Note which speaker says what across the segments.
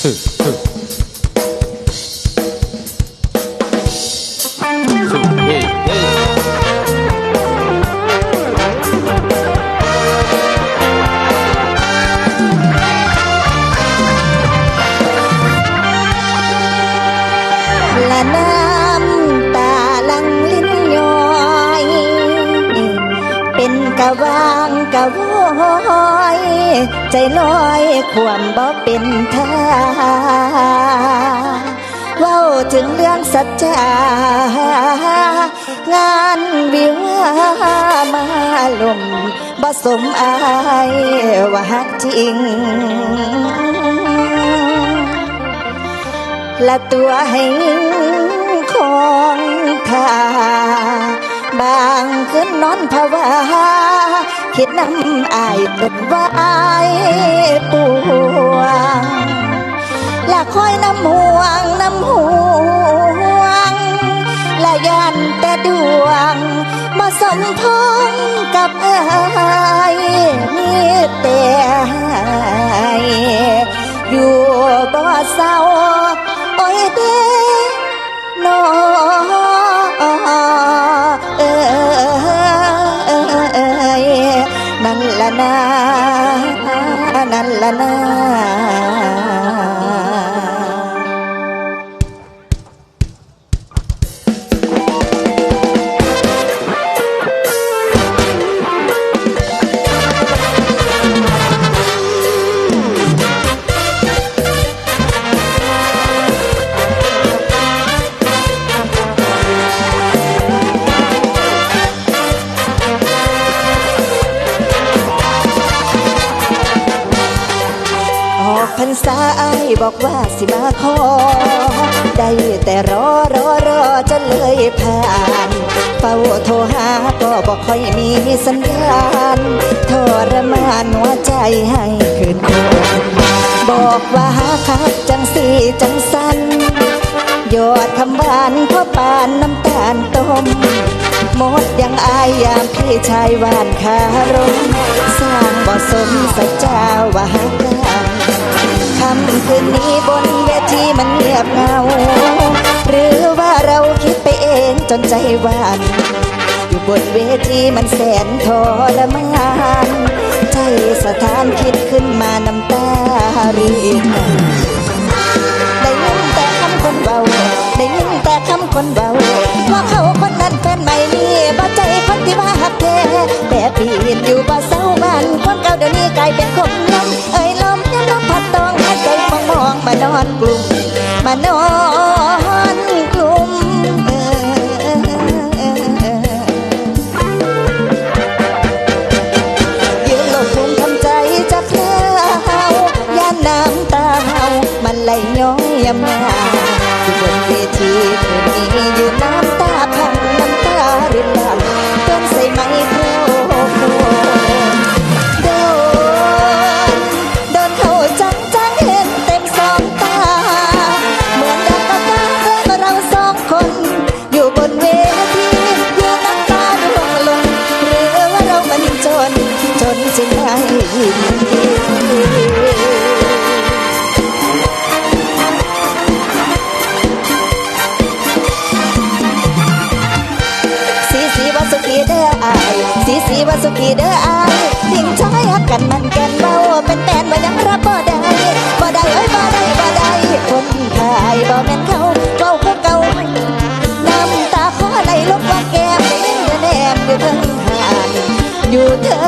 Speaker 1: ฮ้เฮ้
Speaker 2: ละน้ำตาลังลิ้นย้อย เป็นกะวางกะวอย ใจลอยความบ่เป็นท่าเว้าถึงเรื่องสัจจางานวิวามาลมบ่สมอายว่าฮักจริง และตัวให้ของทาบางคืนนอนภาวา คิดน้ำอายตดวายปวงและคอยน้ำห่วงน้ำห่วงและยันแต่ดวงมาสมพงกับอายมีแต่อายอยู่บ่เศร้าโอ้ยเด้น้อ นั่ อกพรรษาไอบอกว่าสิมาขอ ได้แต่รอรอรอจนเลยผ่านเฝ้าโทรหาก็บอกค่อยมีสัญญาณทรมานหัวใจให้คืนคงบอกว่าหาคักจังสีจังสันยอดคำบานพ่อปานน้ำตาลต้มหมดยังอายยามพี่ชายหวานคารม สร้างบ่สมสัจจาว่าหักกัน คืนนี้บนเวทีมันเงียบเงา หรือว่าเราคิดไปเองจนใจหวานอยู่บนเวทีมันแสนทรมานใจสถานคิดขึ้นมาน้ำตารินได้ยินแต่คำคนเบาได้ยินแต่คำคนเบาว่าเขาคนนั้นเป็นใหม่นี่บ่ใจคนที่มาหักแท้แต่ปีนอยู่บ่เศร้ามันคนเก่าเดี๋ยวนี้กลายเป็นคนลม นอนกลุ่มมานอนกลุ่มเยืนหลบภูมิทำใจจากเท้าย่านน้ำตาเฮามันไหลย้อยยำมาอนบนเวทีคืนนี้ ว่าสุขีเด้ออายทิ้งช้อยหักกันมันแกนเบาเป็นแฟนว่ายังรับบ่ได้บ่ได้เอ้ยบ่ได้บ่ได้คนไทยบ่แม่นเขาเว้าคือเก่าน้ำตาขอไหลลบว่าแก้มเด้นเดนแนมอยู่เทิงหานอยู่เธอ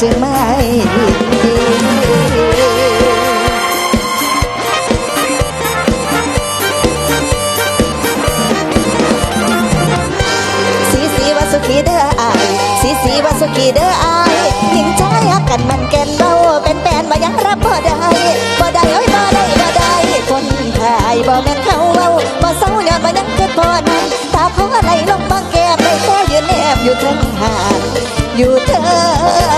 Speaker 2: จึงไม่สีสีวาสุขีเด้ออายสีสีวาสุขีเด้ออายหญิงชายฮักกันมันแก่นเบาเป็นแฟนมายังรับบ่ได้บ่ได้เอ้ยบ่ได้บ่ได้คนถ่ายบ่แม่นเขาเว้าบ่เศร้าย้อนมายังเกิดพอนั้นตาเขาอะไรลงบางแก้มได้แค่ยืนแนบอยู่ทั้งหาอยู่เทั้ง